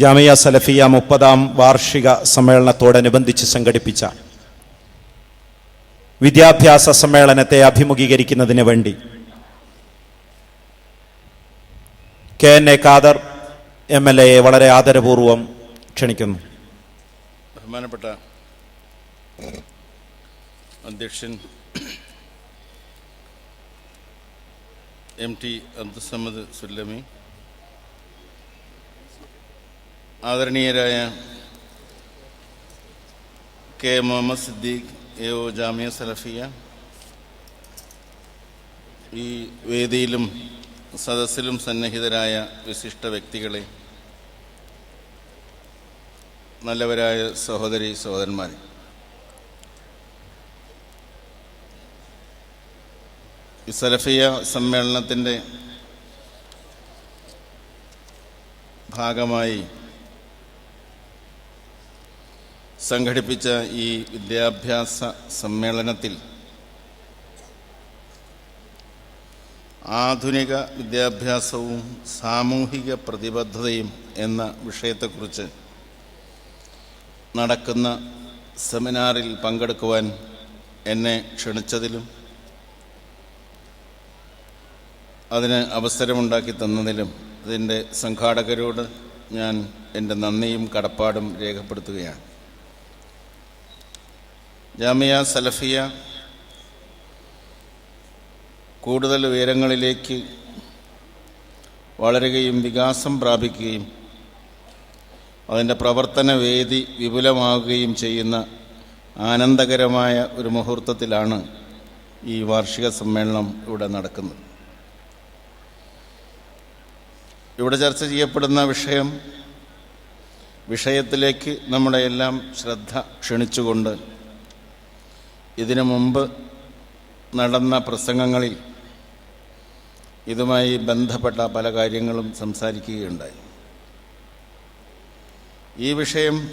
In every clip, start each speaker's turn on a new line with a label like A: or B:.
A: ജാമിയ സലഫിയ മുപ്പതാം വാർഷിക സമ്മേളനത്തോടനുബന്ധിച്ച് സംഘടിപ്പിച്ച വിദ്യാഭ്യാസ സമ്മേളനത്തെ അഭിമുഖീകരിക്കുന്നതിന് വേണ്ടി K N A Khader M L എയെ വളരെ ആദരപൂർവം ക്ഷണിക്കുന്നു.
B: ബഹുമാനപ്പെട്ട അധ്യക്ഷൻ എം ടി അബ്ദുസമ്മദ് സുല്ലമി ആദരണീയരായ K Muhammad Siddique A O Jamia Salafiya. ഈ വേദിയിലും സദസ്സിലും സന്നിഹിതരായ വിശിഷ്ട വ്യക്തികളെ നല്ലവരായ സഹോദരി സഹോദരന്മാരെ. സലഫിയ സമ്മേളനത്തിന്റെ ഭാഗമായി സംഘടിപ്പിച്ച ഈ വിദ്യാഭ്യാസ സമ്മേളനത്തിൽ ആധുനിക വിദ്യാഭ്യാസവും സാമൂഹിക പ്രതിബദ്ധതയും എന്ന വിഷയത്തെക്കുറിച്ച് നടക്കുന്ന സെമിനാറിൽ പങ്കെടുക്കുവാൻ എന്നെ ക്ഷണിച്ചതിലും അതിന് അവസരമുണ്ടാക്കി തന്നതിലും ഇതിന്റെ സംഘാടകരോട് ഞാൻ എന്റെ നന്ദിയും കടപ്പാടും രേഖപ്പെടുത്തുകയാണ്. ജാമിയ സലഫിയ കൂടുതൽ ഉയരങ്ങളിലേക്ക് വളരുകയും വികാസം പ്രാപിക്കുകയും അതിന്റെ പ്രവർത്തന വേദി വിപുലമാവുകയും ചെയ്യുന്ന ആനന്ദകരമായ ഒരു മുഹൂർത്തത്തിലാണ് ഈ വാർഷിക സമ്മേളനം ഇവിടെ നടക്കുന്നത്. ഇവിടെ ചർച്ച ചെയ്യപ്പെടുന്ന വിഷയം വിഷയത്തിലേക്ക് നമ്മുടെ എല്ലാം ശ്രദ്ധ ക്ഷണിച്ചുകൊണ്ട് ഇതിനു മുമ്പ് നടന്ന പ്രസംഗങ്ങളിൽ ഇതുമായി ബന്ധപ്പെട്ട പല കാര്യങ്ങളും സംസാരിക്കുകയുണ്ടായി. ഈ വിഷയം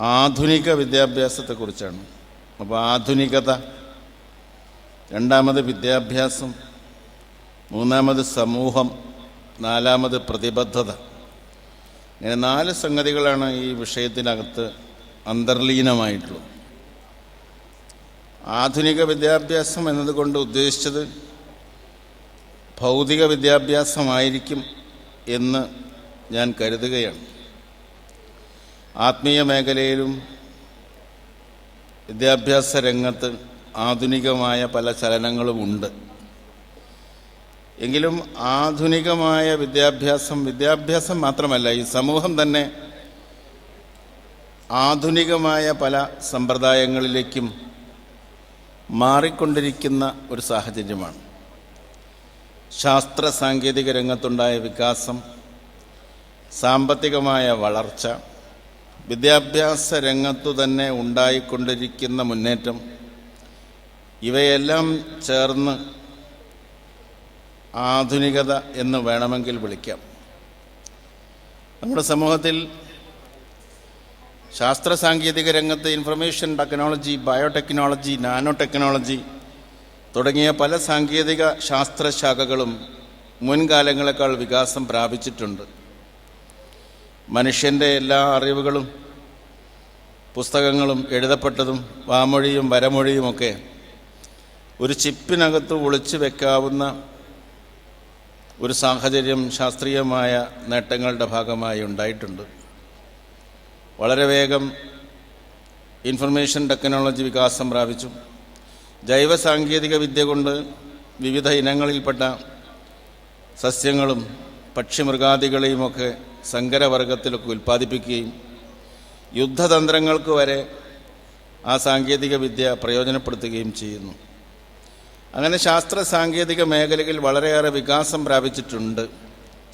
B: ആധുനിക വിദ്യാഭ്യാസത്തെക്കുറിച്ചാണ്. അപ്പോൾ ആധുനികത രണ്ടാമത് വിദ്യാഭ്യാസം മൂന്നാമത് സമൂഹം നാലാമത് പ്രതിബദ്ധത. ഇങ്ങനെ നാല് സംഗതികളാണ് ഈ വിഷയത്തിനകത്ത് അന്തർലീനമായിട്ടുള്ളത്. ആധുനിക വിദ്യാഭ്യാസം എന്നതുകൊണ്ട് ഉദ്ദേശിച്ചത് ഭൗതിക വിദ്യാഭ്യാസമായിരിക്കും എന്ന് ഞാൻ കരുതുകയാണ്. ആത്മീയ മേഖലയിലും വിദ്യാഭ്യാസ രംഗത്ത് ആധുനികമായ പല ചലനങ്ങളുമുണ്ട് എങ്കിലും ആധുനികമായ വിദ്യാഭ്യാസം വിദ്യാഭ്യാസം മാത്രമല്ല ഈ സമൂഹം തന്നെ ആധുനികമായ പല സമ്പ്രദായങ്ങളിലേക്കും മാറിക്കൊണ്ടിരിക്കുന്ന ഒരു സാഹചര്യമാണ്. ശാസ്ത്ര സാങ്കേതിക രംഗത്തുണ്ടായ വികാസം സാമ്പത്തികമായ വളർച്ച വിദ്യാഭ്യാസ രംഗത്തു തന്നെ ഉണ്ടായിക്കൊണ്ടിരിക്കുന്ന മുന്നേറ്റം ഇവയെല്ലാം ചേർന്ന് ആധുനികത എന്ന് വേണമെങ്കിൽ വിളിക്കാം. നമ്മുടെ സമൂഹത്തിൽ ശാസ്ത്ര സാങ്കേതിക രംഗത്ത് information technology biotechnology nano technology തുടങ്ങിയ പല സാങ്കേതിക ശാസ്ത്രശാഖകളും മുൻകാലങ്ങളെക്കാൾ വികാസം പ്രാപിച്ചിട്ടുണ്ട്. മനുഷ്യന്റെ എല്ലാ അറിവുകളും പുസ്തകങ്ങളും എഴുതപ്പെട്ടതും വാമൊഴിയും വരമൊഴിയുമൊക്കെ ഒരു ചിപ്പിനകത്ത് ഒളിച്ചു വെക്കാവുന്ന ഒരു സാഹചര്യം ശാസ്ത്രീയമായ നേട്ടങ്ങളുടെ ഭാഗമായി ഉണ്ടായിട്ടുണ്ട്. വളരെ വേഗം ഇൻഫർമേഷൻ ടെക്നോളജി വികാസം പ്രാപിച്ചു. ജൈവ സാങ്കേതിക വിദ്യ കൊണ്ട് വിവിധ ഇനങ്ങളിൽപ്പെട്ട സസ്യങ്ങളും പക്ഷിമൃഗാദികളെയുമൊക്കെ സങ്കരവർഗത്തിലൊക്കെ ഉൽപ്പാദിപ്പിക്കുകയും യുദ്ധതന്ത്രങ്ങൾക്ക് വരെ ആ സാങ്കേതിക വിദ്യ പ്രയോജനപ്പെടുത്തുകയും ചെയ്യുന്നു. അങ്ങനെ ശാസ്ത്ര സാങ്കേതിക മേഖലയിൽ വളരെയേറെ വികാസം പ്രാപിച്ചിട്ടുണ്ട്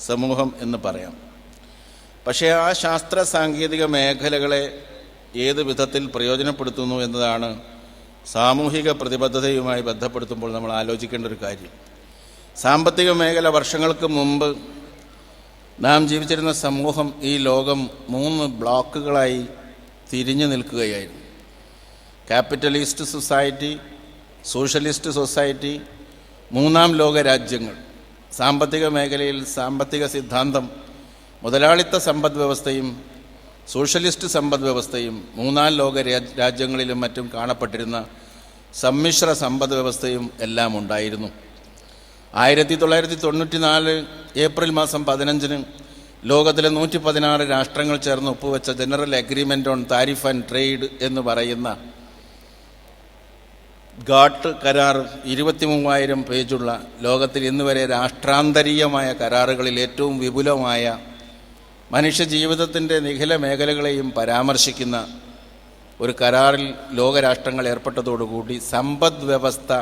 B: സമൂഹം എന്ന് പറയാം. പക്ഷേ ആ ശാസ്ത്ര സാങ്കേതിക മേഖലകളെ ഏത് വിധത്തിൽ പ്രയോജനപ്പെടുത്തുന്നു എന്നതാണ് സാമൂഹിക പ്രതിബദ്ധതയുമായി ബന്ധപ്പെടുത്തുമ്പോൾ നമ്മൾ ആലോചിക്കേണ്ട ഒരു കാര്യം. സാമ്പത്തിക മേഖല വർഷങ്ങൾക്ക് മുമ്പ് നാം ജീവിച്ചിരുന്ന സമൂഹം ഈ ലോകം മൂന്ന് ബ്ലോക്കുകളായി തിരിഞ്ഞു നിൽക്കുകയായിരുന്നു. ക്യാപിറ്റലിസ്റ്റ് സൊസൈറ്റി സോഷ്യലിസ്റ്റ് സൊസൈറ്റി മൂന്നാം ലോക രാജ്യങ്ങൾ. സാമ്പത്തിക മേഖലയിൽ സാമ്പത്തിക സിദ്ധാന്തം മുതലാളിത്ത സമ്പദ് വ്യവസ്ഥയും സോഷ്യലിസ്റ്റ് സമ്പദ് വ്യവസ്ഥയും മൂന്നാം ലോക രാജ്യങ്ങളിലും മറ്റും കാണപ്പെട്ടിരുന്ന സമ്മിശ്ര സമ്പദ് വ്യവസ്ഥയും എല്ലാം ഉണ്ടായിരുന്നു. ആയിരത്തി തൊള്ളായിരത്തി തൊണ്ണൂറ്റി നാല് ഏപ്രിൽ മാസം പതിനഞ്ചിന് ലോകത്തിലെ നൂറ്റി പതിനാറ് രാഷ്ട്രങ്ങൾ ചേർന്ന് ഒപ്പുവെച്ച general agreement on tariff and trade എന്ന് പറയുന്ന ഗാട്ട് കരാർ ഇരുപത്തി മൂവായിരം പേജുള്ള ലോകത്തിൽ ഇന്നുവരെ രാഷ്ട്രാന്തരീയമായ കരാറുകളിൽ ഏറ്റവും വിപുലമായ മനുഷ്യ ജീവിതത്തിന്റെ നിഖില മേഖലകളെയും പരാമർശിക്കുന്ന ഒരു കരാറിൽ ലോകരാഷ്ട്രങ്ങൾ ഏർപ്പെട്ടതോടുകൂടി സമ്പദ് വ്യവസ്ഥ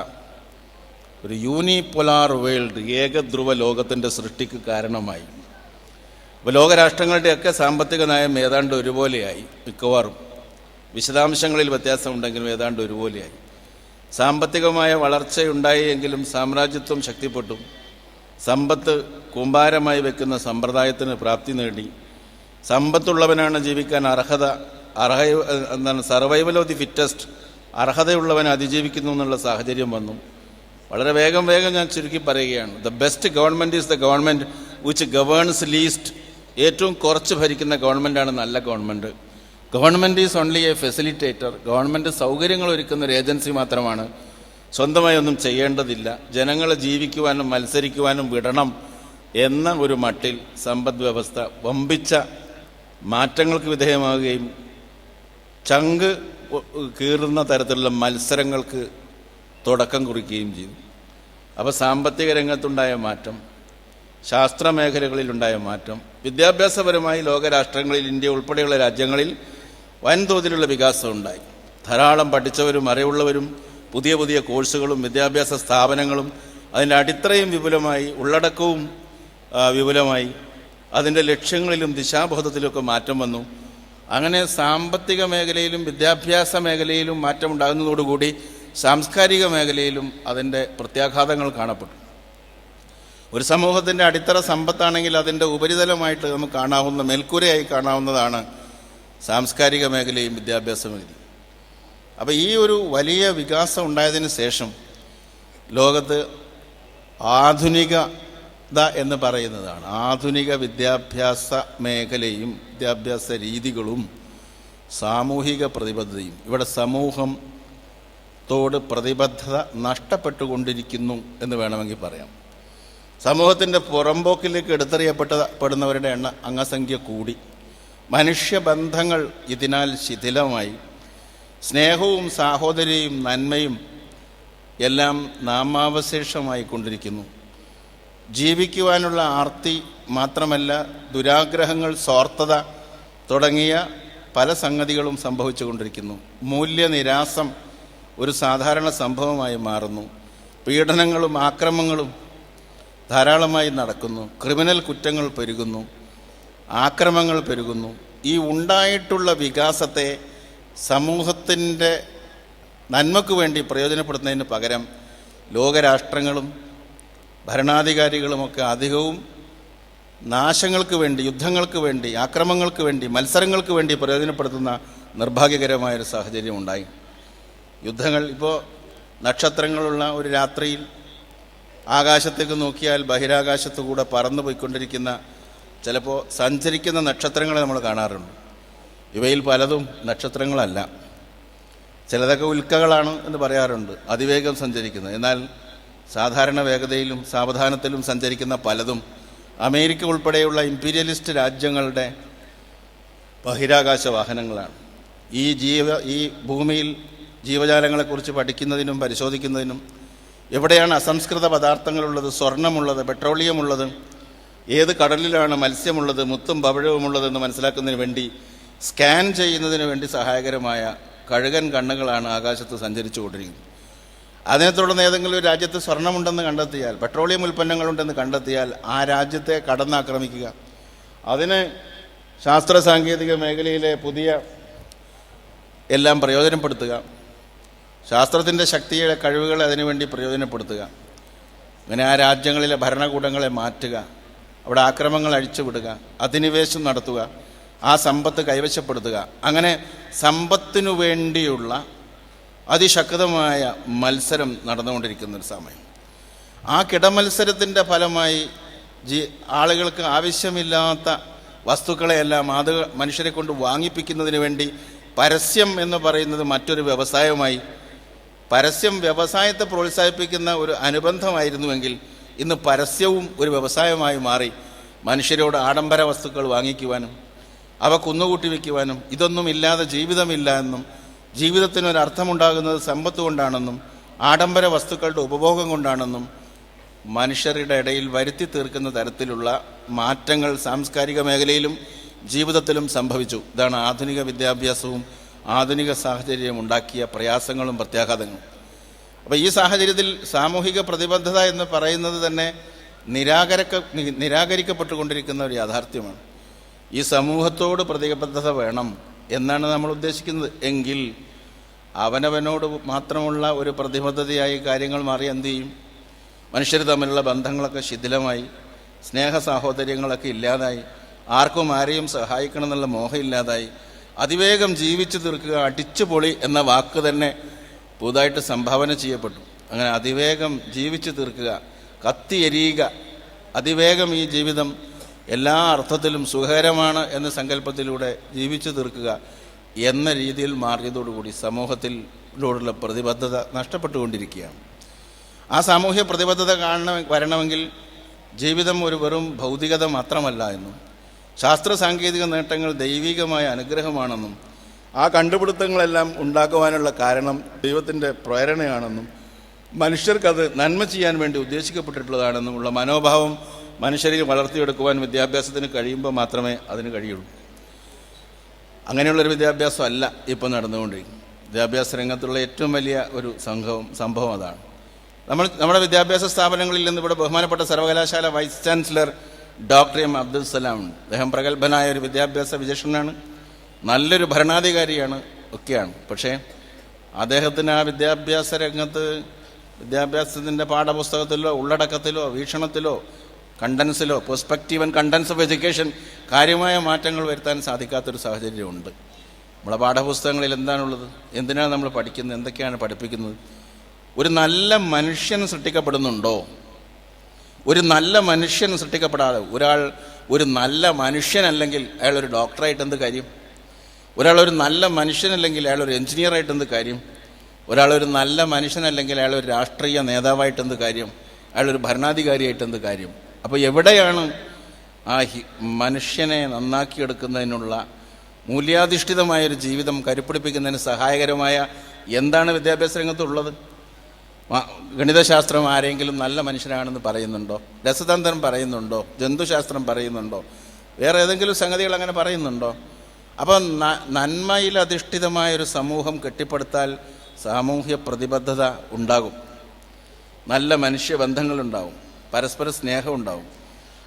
B: ഒരു യൂണിപൊലാർ വേൾഡ് ഏകധ്രുവ ലോകത്തിന്റെ സൃഷ്ടിക്ക് കാരണമായി. അപ്പോൾ ലോകരാഷ്ട്രങ്ങളുടെയൊക്കെ സാമ്പത്തിക നയം ഏതാണ്ട് ഒരുപോലെയായി മിക്കവാറും. വിശദാംശങ്ങളിൽ വ്യത്യാസമുണ്ടെങ്കിലും ഏതാണ്ട് ഒരുപോലെയായി. സാമ്പത്തികമായ വളർച്ചയുണ്ടായി എങ്കിലും സാമ്രാജ്യത്വം ശക്തിപ്പെട്ടു. സമ്പത്ത് കൂമ്പാരമായി വെക്കുന്ന സമ്പ്രദായത്തിന് പ്രാപ്തി നേടി. സമ്പത്തുള്ളവനാണ് ജീവിക്കാൻ അർഹത. അർഹ എന്താണ് സർവൈവൽ ഓഫ് ദി ഫിറ്റസ്റ്റ് അർഹതയുള്ളവൻ അതിജീവിക്കുന്നു എന്നുള്ള സാഹചര്യം വന്നു. വളരെ വേഗം വേഗം ഞാൻ ചുരുക്കി പറയുകയാണ്. The best government is the government which governs least ഏറ്റവും കുറച്ച് ഭരിക്കുന്ന ഗവൺമെന്റാണ് നല്ല government government is only a facilitator government സൗകര്യങ്ങൾ ഒരുക്കുന്ന ഒരു ഏജൻസി മാത്രമാണ്. സ്വന്തമായി ഒന്നും ചെയ്യേണ്ടതില്ല. ജനങ്ങളെ ജീവിക്കുവാനും മത്സരിക്കുവാനും വിടണം എന്ന ഒരു മട്ടിൽ സമ്പദ് വ്യവസ്ഥ വമ്പിച്ച മാറ്റങ്ങൾക്ക് വിധേയമാവുകയും ചങ്ക് കീറുന്ന തരത്തിലുള്ള മത്സരങ്ങൾക്ക് തുടക്കം കുറിക്കുകയും ചെയ്തു. അപ്പോൾ സാമ്പത്തിക രംഗത്തുണ്ടായ മാറ്റം ശാസ്ത്ര മേഖലകളിലുണ്ടായ മാറ്റം വിദ്യാഭ്യാസപരമായി ലോകരാഷ്ട്രങ്ങളിൽ ഇന്ത്യ ഉൾപ്പെടെയുള്ള രാജ്യങ്ങളിൽ വൻതോതിലുള്ള വികാസം ഉണ്ടായി. ധാരാളം പഠിച്ചവരും അറിവുള്ളവരും പുതിയ പുതിയ കോഴ്സുകളും വിദ്യാഭ്യാസ സ്ഥാപനങ്ങളും അതിന്റെ അടിത്തറയും വിപുലമായി ഉള്ളടക്കവും വിപുലമായി അതിന്റെ ലക്ഷ്യങ്ങളിലും ദിശാബോധത്തിലുമൊക്കെ മാറ്റം വന്നു. അങ്ങനെ സാമ്പത്തിക മേഖലയിലും വിദ്യാഭ്യാസ മേഖലയിലും മാറ്റമുണ്ടാകുന്നതോടുകൂടി സാംസ്കാരിക മേഖലയിലും അതിന്റെ പ്രത്യാഘാതങ്ങൾ കാണപ്പെട്ടു. ഒരു സമൂഹത്തിന്റെ അടിത്തറ സമ്പത്താണെങ്കിൽ അതിന്റെ ഉപരിതലമായിട്ട് നമുക്ക് കാണാവുന്ന മേൽക്കൂരയായി കാണാവുന്നതാണ് സാംസ്കാരിക മേഖലയും വിദ്യാഭ്യാസ മേഖലയും. അപ്പോൾ ഈ ഒരു വലിയ വികാസം ഉണ്ടായതിന് ശേഷം ലോകത്ത് ആധുനികത എന്ന് പറയുന്നതാണ്. ആധുനിക വിദ്യാഭ്യാസ മേഖലയും വിദ്യാഭ്യാസ രീതികളും സാമൂഹിക പ്രതിബദ്ധതയും. ഇവിടെ സമൂഹം തോട് പ്രതിബദ്ധത നഷ്ടപ്പെട്ടുകൊണ്ടിരിക്കുന്നു എന്ന് വേണമെങ്കിൽ പറയാം. സമൂഹത്തിന്റെ പുറമ്പോക്കിലേക്ക് എടുത്തെറിയപ്പെട്ട പെടുന്നവരുടെ എണ്ണ അംഗസംഖ്യ കൂടി. മനുഷ്യബന്ധങ്ങൾ ഇതിനാൽ ശിഥിലമായി. സ്നേഹവും സാഹോദര്യവും നന്മയും എല്ലാം നാമാവശേഷമായി കൊണ്ടിരിക്കുന്നു ജീവിക്കുവാനുള്ള ആർത്തി മാത്രമല്ല ദുരാഗ്രഹങ്ങൾ സ്വാർത്ഥത തുടങ്ങിയ പല സംഗതികളും സംഭവിച്ചു കൊണ്ടിരിക്കുന്നു മൂല്യനിരാസം ഒരു സാധാരണ സംഭവമായി മാറുന്നു. പീഡനങ്ങളും ആക്രമങ്ങളും ധാരാളമായി നടക്കുന്നു. ക്രിമിനൽ കുറ്റങ്ങൾ പെരുകുന്നു. ആക്രമങ്ങൾ പെരുകുന്നു. ഈ ഉണ്ടായിട്ടുള്ള വികാസത്തെ സമൂഹത്തിന്റെ നന്മയ്ക്ക് വേണ്ടി പ്രയോജനപ്പെടുത്തുന്നതിന് പകരം ലോകരാഷ്ട്രങ്ങളും ഭരണാധികാരികളുമൊക്കെ അധികവും നാശങ്ങൾക്ക് വേണ്ടി യുദ്ധങ്ങൾക്ക് വേണ്ടി ആക്രമങ്ങൾക്ക് വേണ്ടി മത്സരങ്ങൾക്ക് വേണ്ടി പ്രയോജനപ്പെടുത്തുന്ന നിർഭാഗ്യകരമായൊരു സാഹചര്യം ഉണ്ടായി. യുദ്ധങ്ങൾ ഇപ്പോൾ നക്ഷത്രങ്ങളുള്ള ഒരു രാത്രിയിൽ ആകാശത്തേക്ക് നോക്കിയാൽ ബഹിരാകാശത്തു കൂടെ പറന്നു പോയിക്കൊണ്ടിരിക്കുന്ന ചിലപ്പോൾ സഞ്ചരിക്കുന്ന നക്ഷത്രങ്ങളെ നമ്മൾ കാണാറുണ്ട്. ഇവയിൽ പലതും നക്ഷത്രങ്ങളല്ല. ചിലതൊക്കെ ഉൽക്കകളാണ് എന്ന് പറയാറുണ്ട്. അതിവേഗം സഞ്ചരിക്കുന്നത് എന്നാൽ സാധാരണ വേഗതയിലും സാവധാനത്തിലും സഞ്ചരിക്കുന്ന പലതും അമേരിക്ക ഉൾപ്പെടെയുള്ള ഇമ്പീരിയലിസ്റ്റ് രാജ്യങ്ങളുടെ ബഹിരാകാശ വാഹനങ്ങളാണ്. ഈ ജീവ ഈ ഭൂമിയിൽ ജീവജാലങ്ങളെക്കുറിച്ച് പഠിക്കുന്നതിനും പരിശോധിക്കുന്നതിനും എവിടെയാണ് അസംസ്കൃത പദാർത്ഥങ്ങളുള്ളത് സ്വർണമുള്ളത് പെട്രോളിയം ഉള്ളത് ഏത് കടലിലാണ് മത്സ്യമുള്ളത് മുത്തും പവിഴവുമുള്ളതെന്ന് മനസ്സിലാക്കുന്നതിന് വേണ്ടി സ്കാൻ ചെയ്യുന്നതിന് വേണ്ടി സഹായകരമായ കഴുകൻ കണ്ണുകളാണ് ആകാശത്ത് സഞ്ചരിച്ചു കൊണ്ടിരിക്കുന്നത് അതിനെ തുടർന്ന് ഏതെങ്കിലും ഒരു രാജ്യത്ത് സ്വർണമുണ്ടെന്ന് കണ്ടെത്തിയാൽ പെട്രോളിയം ഉൽപ്പന്നങ്ങളുണ്ടെന്ന് കണ്ടെത്തിയാൽ ആ രാജ്യത്തെ കടന്നാക്രമിക്കുക. അതിന് ശാസ്ത്ര സാങ്കേതിക മേഖലയിലെ പുതിയ എല്ലാം പ്രയോജനപ്പെടുത്തുക. ശാസ്ത്രത്തിന്റെ ശക്തിയുടെ കഴിവുകളെ അതിനുവേണ്ടി പ്രയോജനപ്പെടുത്തുക. അങ്ങനെ ആ രാജ്യങ്ങളിലെ ഭരണകൂടങ്ങളെ മാറ്റുക. അവിടെ ആക്രമങ്ങൾ അഴിച്ചുവിടുക. അധിനിവേശം നടത്തുക. ആ സമ്പത്ത് കൈവശപ്പെടുത്തുക. അങ്ങനെ സമ്പത്തിനു വേണ്ടിയുള്ള അതിശക്തമായ മത്സരം നടന്നുകൊണ്ടിരിക്കുന്ന ഒരു സമയം. ആ കിടമത്സരത്തിന്റെ ഫലമായി ജി ആളുകൾക്ക് ആവശ്യമില്ലാത്ത വസ്തുക്കളെയെല്ലാം അത് മനുഷ്യരെ കൊണ്ട് വാങ്ങിപ്പിക്കുന്നതിന് വേണ്ടി പരസ്യം എന്ന് പറയുന്നത് മറ്റൊരു വ്യവസായമായി പരസ്യം വ്യവസായത്തെ പ്രോത്സാഹിപ്പിക്കുന്ന ഒരു അനുബന്ധമായിരുന്നുവെങ്കിൽ ഇന്ന് പരസ്യവും ഒരു വ്യവസായമായി മാറി മനുഷ്യരോട് ആഡംബര വസ്തുക്കൾ വാങ്ങിക്കുവാനും അവ കുന്നുകൂട്ടി വയ്ക്കുവാനും ഇതൊന്നും ഇല്ലാതെ ജീവിതമില്ല എന്നും ജീവിതത്തിന് ഒരു അർത്ഥമുണ്ടാകുന്നത് സമ്പത്ത് കൊണ്ടാണെന്നും ആഡംബര വസ്തുക്കളുടെ ഉപഭോഗം കൊണ്ടാണെന്നും മനുഷ്യരുടെ ഇടയിൽ വരുത്തി തീർക്കുന്ന തരത്തിലുള്ള മാറ്റങ്ങൾ സാംസ്കാരിക മേഖലയിലും ജീവിതത്തിലും സംഭവിച്ചു. ഇതാണ് ആധുനിക വിദ്യാഭ്യാസവും ആധുനിക സാഹചര്യം ഉണ്ടാക്കിയ പ്രയാസങ്ങളും പ്രത്യാഘാതങ്ങളും. അപ്പോൾ ഈ സാഹചര്യത്തിൽ സാമൂഹിക പ്രതിബദ്ധത എന്ന് പറയുന്നത് തന്നെ നിരാകരക്ക നിരാകരിക്കപ്പെട്ടുകൊണ്ടിരിക്കുന്ന ഒരു യാഥാർത്ഥ്യമാണ്. ഈ സമൂഹത്തോട് പ്രതിബദ്ധത വേണം എന്നാണ് നമ്മൾ ഉദ്ദേശിക്കുന്നത്. എങ്കിൽ അവനവനോട് മാത്രമുള്ള ഒരു പ്രതിബദ്ധതയായി കാര്യങ്ങൾ മാറി എന്തു ചെയ്യും? മനുഷ്യർ തമ്മിലുള്ള ബന്ധങ്ങളൊക്കെ ശിഥിലമായി സ്നേഹ സാഹോദര്യങ്ങളൊക്കെ ഇല്ലാതായി ആർക്കും ആരെയും സഹായിക്കണം എന്നുള്ള മോഹം ഇല്ലാതായി അതിവേഗം ജീവിച്ചു തീർക്കുക അടിച്ചു പൊളി എന്ന വാക്ക് തന്നെ പുതുതായിട്ട് സംഭാവന ചെയ്യപ്പെട്ടു. അങ്ങനെ അതിവേഗം ജീവിച്ചു തീർക്കുക കത്തി എരിയുക അതിവേഗം ഈ ജീവിതം എല്ലാ അർത്ഥത്തിലും സുഖകരമാണ് എന്ന സങ്കല്പത്തിലൂടെ ജീവിച്ചു തീർക്കുക എന്ന രീതിയിൽ മാറിയതോടുകൂടി സമൂഹത്തിലോടുള്ള പ്രതിബദ്ധത നഷ്ടപ്പെട്ടുകൊണ്ടിരിക്കുകയാണ്. ആ സാമൂഹ്യ പ്രതിബദ്ധത കാണണ വരണമെങ്കിൽ ജീവിതം ഒരു വെറും ഭൗതികത മാത്രമല്ല എന്നും ശാസ്ത്ര സാങ്കേതിക നേട്ടങ്ങൾ ദൈവികമായ അനുഗ്രഹമാണെന്നും ആ കണ്ടുപിടുത്തങ്ങളെല്ലാം ഉണ്ടാക്കുവാനുള്ള കാരണം ദൈവത്തിന്റെ പ്രേരണയാണെന്നും മനുഷ്യർക്കത് നന്മ ചെയ്യാൻ വേണ്ടി ഉദ്ദേശിക്കപ്പെട്ടിട്ടുള്ളതാണെന്നും ഉള്ള മനോഭാവം മനുഷ്യരിൽ വളർത്തിയെടുക്കുവാൻ വിദ്യാഭ്യാസത്തിന് കഴിയുമ്പോൾ മാത്രമേ അതിന് കഴിയുള്ളൂ. അങ്ങനെയുള്ളൊരു വിദ്യാഭ്യാസം അല്ല ഇപ്പോൾ നടന്നുകൊണ്ടിരിക്കുന്നത്. വിദ്യാഭ്യാസ രംഗത്തുള്ള ഏറ്റവും വലിയ ഒരു സംഘവും സംഭവം അതാണ്. നമ്മൾ നമ്മുടെ വിദ്യാഭ്യാസ സ്ഥാപനങ്ങളിൽ നിന്ന് ഇവിടെ ബഹുമാനപ്പെട്ട സർവകലാശാല vice chancellor doctor M Abdul Salam അദ്ദേഹം പ്രഗത്ഭനായ ഒരു വിദ്യാഭ്യാസ വിശേഷണനാണ് നല്ലൊരു ഭരണാധികാരിയാണ് ഒക്കെയാണ്. പക്ഷേ അദ്ദേഹത്തിന് ആ വിദ്യാഭ്യാസ രംഗത്ത് വിദ്യാഭ്യാസത്തിന്റെ പാഠപുസ്തകത്തിലോ ഉള്ളടക്കത്തിലോ വീക്ഷണത്തിലോ കണ്ടൻസിലോ perspective and contents of education കാര്യമായ മാറ്റങ്ങൾ വരുത്താൻ സാധിക്കാത്തൊരു സാഹചര്യമുണ്ട് നമ്മളെ പാഠപുസ്തകങ്ങളിൽ എന്താണുള്ളത്? എന്തിനാണ് നമ്മൾ പഠിക്കുന്നത്? എന്തൊക്കെയാണ് പഠിപ്പിക്കുന്നത്? ഒരു നല്ല മനുഷ്യൻ സൃഷ്ടിക്കപ്പെടുന്നുണ്ടോ? ഒരു നല്ല മനുഷ്യൻ സൃഷ്ടിക്കപ്പെടാതെ ഒരാൾ ഒരു നല്ല മനുഷ്യനല്ലെങ്കിൽ അയാൾ ഒരു ഡോക്ടറായിട്ട് എന്ത് കാര്യം? ഒരാൾ ഒരു നല്ല മനുഷ്യനല്ലെങ്കിൽ അയാൾ ഒരു എഞ്ചിനീയറായിട്ട് എന്ത് കാര്യം? ഒരാൾ ഒരു നല്ല മനുഷ്യനല്ലെങ്കിൽ അയാൾ ഒരു രാഷ്ട്രീയ നേതാവായിട്ട് എന്ത് കാര്യം? അയാൾ ഒരു ഭരണാധികാരിയായിട്ട് എന്ത് കാര്യം? അപ്പോൾ എവിടെയാണ് ആ മനുഷ്യനെ നന്നാക്കിയെടുക്കുന്നതിനുള്ള മൂല്യാധിഷ്ഠിതമായൊരു ജീവിതം കരുപ്പിടിപ്പിക്കുന്നതിന് സഹായകരമായ എന്താണ് വിദ്യാഭ്യാസ രംഗത്തുള്ളത്? ഗണിതശാസ്ത്രം ആരെങ്കിലും നല്ല മനുഷ്യനാണെന്ന് പറയുന്നുണ്ടോ? രസതന്ത്രം പറയുന്നുണ്ടോ? ജന്തുശാസ്ത്രം പറയുന്നുണ്ടോ? വേറെ ഏതെങ്കിലും സംഗതികൾ അങ്ങനെ പറയുന്നുണ്ടോ? അപ്പോൾ നന്മയിൽ അധിഷ്ഠിതമായൊരു സമൂഹം കെട്ടിപ്പടുത്താൽ സാമൂഹ്യ പ്രതിബദ്ധത ഉണ്ടാകും. നല്ല മനുഷ്യബന്ധങ്ങളുണ്ടാവും പരസ്പര സ്നേഹം ഉണ്ടാവും.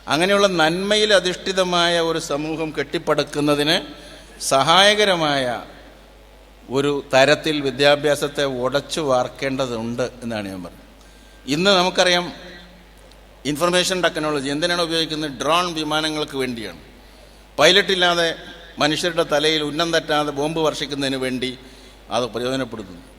B: അങ്ങനെയുള്ള നന്മയിൽ അധിഷ്ഠിതമായ ഒരു സമൂഹം കെട്ടിപ്പടുക്കുന്നതിന് സഹായകരമായ ഒരു തരത്തിൽ വിദ്യാഭ്യാസത്തെ ഉടച്ചു വാർക്കേണ്ടതുണ്ട് എന്നാണ് ഞാൻ പറഞ്ഞത്. ഇന്ന് നമുക്കറിയാം ഇൻഫർമേഷൻ ടെക്നോളജി എന്തിനാണ് ഉപയോഗിക്കുന്നത്? ഡ്രോൺ വിമാനങ്ങൾക്ക് വേണ്ടിയാണ്. പൈലറ്റ് ഇല്ലാതെ മനുഷ്യരുടെ തലയിൽ ഉന്നം തട്ടാതെ ബോംബ് വർഷിക്കുന്നതിന് വേണ്ടി അത് പ്രയോജനപ്പെടുത്തുന്നു.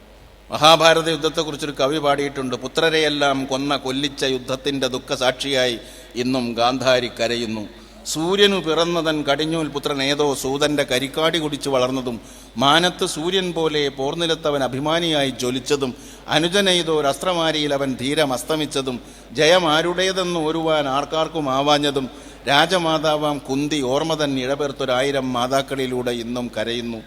B: മഹാഭാരത യുദ്ധത്തെക്കുറിച്ചൊരു കവി പാടിയിട്ടുണ്ട്. പുത്രരെയെല്ലാം കൊന്ന കൊല്ലിച്ച യുദ്ധത്തിന്റെ ദുഃഖസാക്ഷിയായി ഇന്നും ഗാന്ധാരി കരയുന്നു. സൂര്യനു പിറന്നതൻ കടിഞ്ഞൂൽ പുത്രൻ ഏതോ സൂതന്റെ കരിക്കാടി കുടിച്ച് വളർന്നതും മാനത്ത് സൂര്യൻ പോലെ പോർനിലത്തവൻ അഭിമാനിയായി ജ്വലിച്ചതും അനുജനെയ്തോ അസ്ത്രമാരിയിൽ അവൻ ധീരം അസ്തമിച്ചതും ജയമാരുടേതെന്ന് ഒരുവാൻ ആർക്കാർക്കും ആവാഞ്ഞതും രാജമാതാവാം കുന്തി ഓർമ്മ തൻ ഇഴപേർത്തൊരായിരം മാതാക്കളിലൂടെ ഇന്നും കരയുന്നു.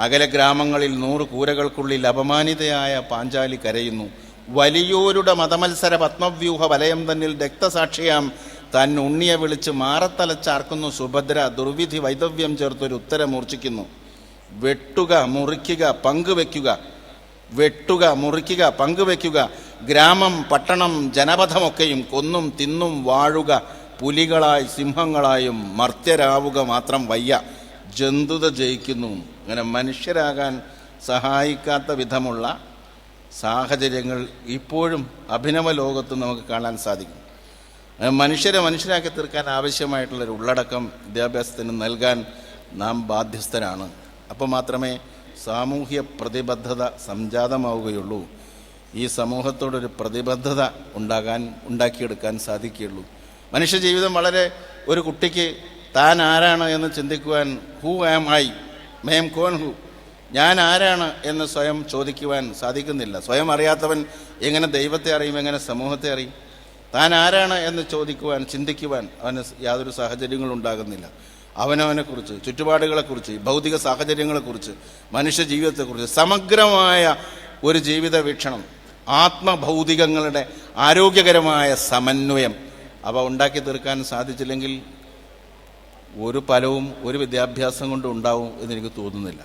B: അകലെ ഗ്രാമങ്ങളിൽ നൂറ് കൂരകൾക്കുള്ളിൽ അപമാനിതയായ പാഞ്ചാലി കരയുന്നു. വലിയോരുടെ മതമത്സര പത്മവ്യൂഹ വലയം തന്നിൽ രക്തസാക്ഷിയാം. തൻ ഉണ്ണിയെ വിളിച്ച് മാറത്തലച്ചാർക്കുന്നു സുഭദ്ര ദുർവിധി വൈദവ്യം ചേർത്തൊരു ഉത്തരം മൂർച്ഛിക്കുന്നു വെട്ടുക മുറിക്കുക പങ്കുവെക്കുക. വെട്ടുക മുറിക്കുക പങ്കുവെക്കുക. ഗ്രാമം പട്ടണം ജനപഥമൊക്കെയും കൊന്നും തിന്നും വാഴുക. പുലികളായി സിംഹങ്ങളായും മർത്യരാവുക മാത്രം വയ്യ. ജന്തുത ജയിക്കുന്നു. അങ്ങനെ മനുഷ്യരാകാൻ സഹായിക്കാത്ത വിധമുള്ള സാഹചര്യങ്ങൾ ഇപ്പോഴും അഭിനവ ലോകത്ത് നമുക്ക് കാണാൻ സാധിക്കും. മനുഷ്യരെ മനുഷ്യരാക്കി തീർക്കാൻ ആവശ്യമായിട്ടുള്ളൊരു ഉള്ളടക്കം വിദ്യാഭ്യാസത്തിന് നൽകാൻ നാം ബാധ്യസ്ഥരാണ്. അപ്പോൾ മാത്രമേ സാമൂഹ്യ പ്രതിബദ്ധത സംജാതമാവുകയുള്ളൂ. ഈ സമൂഹത്തോടൊരു പ്രതിബദ്ധത ഉണ്ടാകാൻ ഉണ്ടാക്കിയെടുക്കാൻ സാധിക്കുകയുള്ളൂ. മനുഷ്യജീവിതം വളരെ ഒരു കുട്ടിക്ക് താൻ ആരാണ് എന്ന് ചിന്തിക്കുവാൻ ഹൂ ആം ഐ മേം കോൻ ഹു. ഞാൻ ആരാണ് എന്ന് സ്വയം ചോദിക്കുവാൻ സാധിക്കുന്നില്ല. സ്വയം അറിയാത്തവൻ എങ്ങനെ ദൈവത്തെ അറിയും എങ്ങനെ സമൂഹത്തെ അറിയും? താൻ ആരാണ് എന്ന് ചോദിക്കുവാൻ ചിന്തിക്കുവാൻ അവന് യാതൊരു സാഹചര്യങ്ങളും ഉണ്ടാകുന്നില്ല. അവനവനെക്കുറിച്ച് ചുറ്റുപാടുകളെക്കുറിച്ച് ഭൗതിക സാഹചര്യങ്ങളെക്കുറിച്ച് മനുഷ്യ ജീവിതത്തെക്കുറിച്ച് സമഗ്രമായ ഒരു ജീവിത വീക്ഷണം ആത്മഭൗതികങ്ങളുടെ ആരോഗ്യകരമായ സമന്വയം അവ ഉണ്ടാക്കി തീർക്കാൻ സാധിച്ചില്ലെങ്കിൽ ഒരു ഫലവും ഒരു വിദ്യാഭ്യാസം കൊണ്ട് ഉണ്ടാവും എന്നെനിക്ക് തോന്നുന്നില്ല.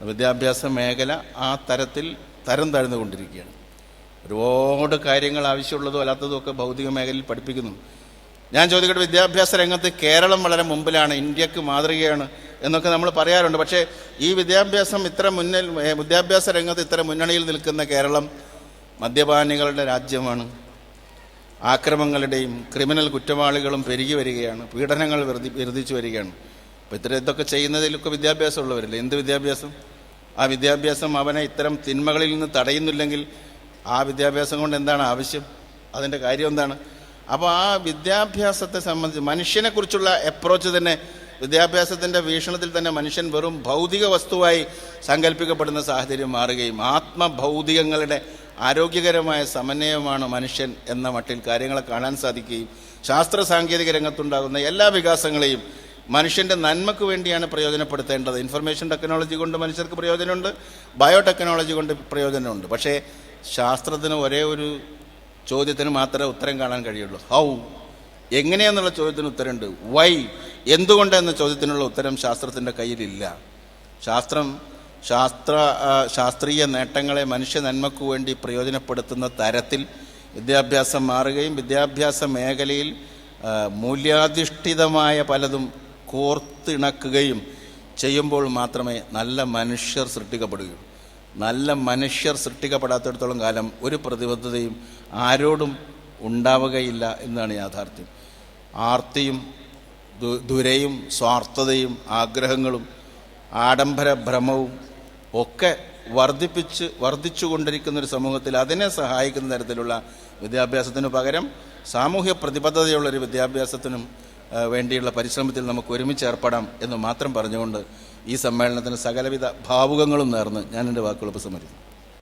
B: വിദ്യാഭ്യാസ മേഖല ആ തരത്തിൽ തരം താഴ്ന്നുകൊണ്ടിരിക്കുകയാണ് ഒരുപാട് കാര്യങ്ങൾ ആവശ്യമുള്ളതും അല്ലാത്തതും ഒക്കെ ഭൗതിക മേഖലയിൽ പഠിപ്പിക്കുന്നു. ഞാൻ ചോദിക്കട്ടെ വിദ്യാഭ്യാസ രംഗത്ത് കേരളം വളരെ മുമ്പിലാണ് ഇന്ത്യയ്ക്ക് മാതൃകയാണ് എന്നൊക്കെ നമ്മൾ പറയാറുണ്ട്. പക്ഷേ ഈ വിദ്യാഭ്യാസം ഇത്ര മുന്നിൽ വിദ്യാഭ്യാസ രംഗത്ത് ഇത്ര മുന്നണിയിൽ നിൽക്കുന്ന കേരളം മദ്യപാനികളുടെ രാജ്യമാണ്. ആക്രമങ്ങളുടെയും ക്രിമിനൽ കുറ്റവാളികളും പെരുകി വരികയാണ്. പീഡനങ്ങൾ വർദ്ധി വർദ്ധിച്ചു വരികയാണ്. അപ്പോൾ ഇത്തരം ഇതൊക്കെ ചെയ്യുന്നതിലൊക്കെ വിദ്യാഭ്യാസമുള്ളവരില്ലേ? എന്ത് വിദ്യാഭ്യാസം? ആ വിദ്യാഭ്യാസം അവനെ ഇത്തരം തിന്മകളിൽ നിന്ന് തടയുന്നില്ലെങ്കിൽ ആ വിദ്യാഭ്യാസം കൊണ്ട് എന്താണ് ആവശ്യം? അതിന്റെ കാര്യം എന്താണ്? അപ്പോൾ ആ വിദ്യാഭ്യാസത്തെ സംബന്ധിച്ച് മനുഷ്യനെക്കുറിച്ചുള്ള അപ്രോച്ച് തന്നെ വിദ്യാഭ്യാസത്തിന്റെ വീക്ഷണത്തിൽ തന്നെ മനുഷ്യൻ വെറും ഭൗതിക വസ്തുവായി സങ്കല്പിക്കപ്പെടുന്ന സാഹചര്യം മാറുകയും ആത്മഭൗതികങ്ങളുടെ ആരോഗ്യകരമായ സമന്വയമാണ് മനുഷ്യൻ എന്ന മട്ടിൽ കാര്യങ്ങളെ കാണാൻ സാധിക്കുകയും ശാസ്ത്ര സാങ്കേതിക രംഗത്തുണ്ടാകുന്ന എല്ലാ വികാസങ്ങളെയും മനുഷ്യന്റെ നന്മക്ക് വേണ്ടിയാണ് പ്രയോജനപ്പെടുത്തേണ്ടത്. ഇൻഫർമേഷൻ ടെക്നോളജി കൊണ്ട് മനുഷ്യർക്ക് പ്രയോജനമുണ്ട് ബയോടെക്നോളജി കൊണ്ട് പ്രയോജനമുണ്ട്. പക്ഷേ ശാസ്ത്രത്തിന് ഒരേ ഒരു ചോദ്യത്തിന് മാത്രമേ ഉത്തരം കാണാൻ കഴിയുള്ളൂ. ഹൗ എങ്ങനെയെന്നുള്ള ചോദ്യത്തിന് ഉത്തരമുണ്ട്. വൈ എന്തുകൊണ്ട് എന്ന ചോദ്യത്തിനുള്ള ഉത്തരം ശാസ്ത്രത്തിന്റെ കയ്യിലില്ല. ശാസ്ത്രം ശാസ്ത്ര ശാസ്ത്രീയ നേട്ടങ്ങളെ മനുഷ്യ നന്മയ്ക്കു വേണ്ടി പ്രയോജനപ്പെടുത്തുന്ന തരത്തിൽ വിദ്യാഭ്യാസം മാറുകയും വിദ്യാഭ്യാസ മേഖലയിൽ മൂല്യാധിഷ്ഠിതമായ പലതും കോർത്തിണക്കുകയും ചെയ്യുമ്പോൾ മാത്രമേ നല്ല മനുഷ്യർ സൃഷ്ടിക്കപ്പെടുകയുള്ളൂ. നല്ല മനുഷ്യർ സൃഷ്ടിക്കപ്പെടാത്തിടത്തോളം കാലം ഒരു പ്രതിബദ്ധതയും ആരോടും ഉണ്ടാവുകയില്ല എന്നാണ് യാഥാർത്ഥ്യം. ആർത്തിയും ദുരയും സ്വാർത്ഥതയും ആഗ്രഹങ്ങളും ആഡംബര ഭ്രമവും ഒക്കെ വർദ്ധിപ്പിച്ച് വർദ്ധിച്ചുകൊണ്ടിരിക്കുന്ന ഒരു സമൂഹത്തിൽ അതിനെ സഹായിക്കുന്ന തരത്തിലുള്ള വിദ്യാഭ്യാസത്തിന് പകരം സാമൂഹ്യ പ്രതിബദ്ധതയുള്ള ഒരു വിദ്യാഭ്യാസത്തിനും വേണ്ടിയുള്ള പരിശ്രമത്തിൽ നമുക്ക് ഒരുമിച്ച് ഏർപ്പെടാം എന്ന് മാത്രം പറഞ്ഞുകൊണ്ട് ഈ സമ്മേളനത്തിന് സകലവിധ ഭാവുകങ്ങളും നേർന്ന് ഞാൻ എന്റെ വാക്കുകൾ ഉപസംഹരിക്കുന്നു.